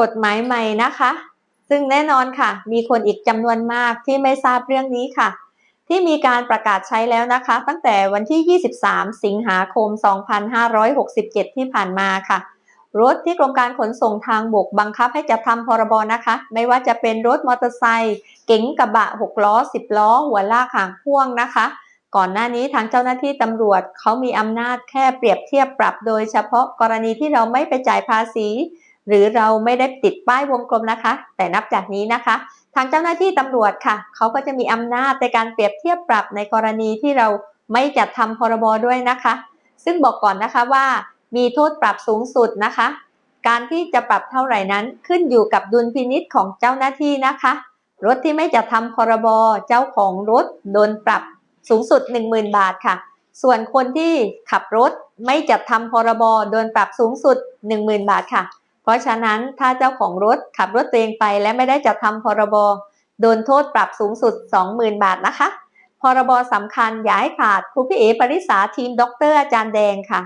กฎหมายใหม่นะคะ ซึ่งแน่นอนค่ะ มีคนอีกจำนวนมากที่ไม่ทราบเรื่องนี้ค่ะ ที่มีการประกาศใช้แล้วนะคะ ตั้งแต่วันที่ 23 สิงหาคม 2567 ที่ผ่านมาค่ะ รถที่กรมการขนส่งทางบกบังคับให้จัดทำพรบนะคะ ไม่ว่าจะเป็นรถมอเตอร์ไซค์เก๋งกระบะ 6 ล้อ 10 ล้อ หัวลากหางพ่วงนะคะก่อนหน้านี้ทางเจ้าหน้าที่ตำรวจเขามีอำนาจแค่เปรียบเทียบปรับ โดยเฉพาะกรณีที่เราไม่ไปจ่ายภาษี หรือเราไม่ได้ติดป้ายวงกลมนะคะ แต่นับจากนี้นะคะ ทางเจ้าหน้าที่ตำรวจค่ะ เขาก็จะมีอำนาจในการเปรียบเทียบปรับในกรณีที่เราไม่จัดทำพรบด้วยนะคะ ซึ่งบอกก่อนนะคะว่า มีโทษปรับสูงสุดนะคะ การที่จะปรับเท่าไหร่นั้นขึ้นอยู่กับดุลพินิษของเจ้าหน้าที่นะคะ รถที่ไม่จัดทำพรบเจ้าของรถโดนปรับสูงสุด 10,000 บาทค่ะ ส่วนคนที่ขับรถไม่จัดทำพรบโดนปรับสูงสุด 10,000 บาทค่ะ เพราะฉะนั้นถ้าเจ้าของรถขับรถตัวเองไปและไม่ได้จัดทำพรบ โดนโทษปรับสูงสุด 20,000 บาทนะคะ พรบสำคัญอย่าให้ขาดครูพี่เอปริษาทีมด็อกเตอร์อาจารย์แดงค่ะ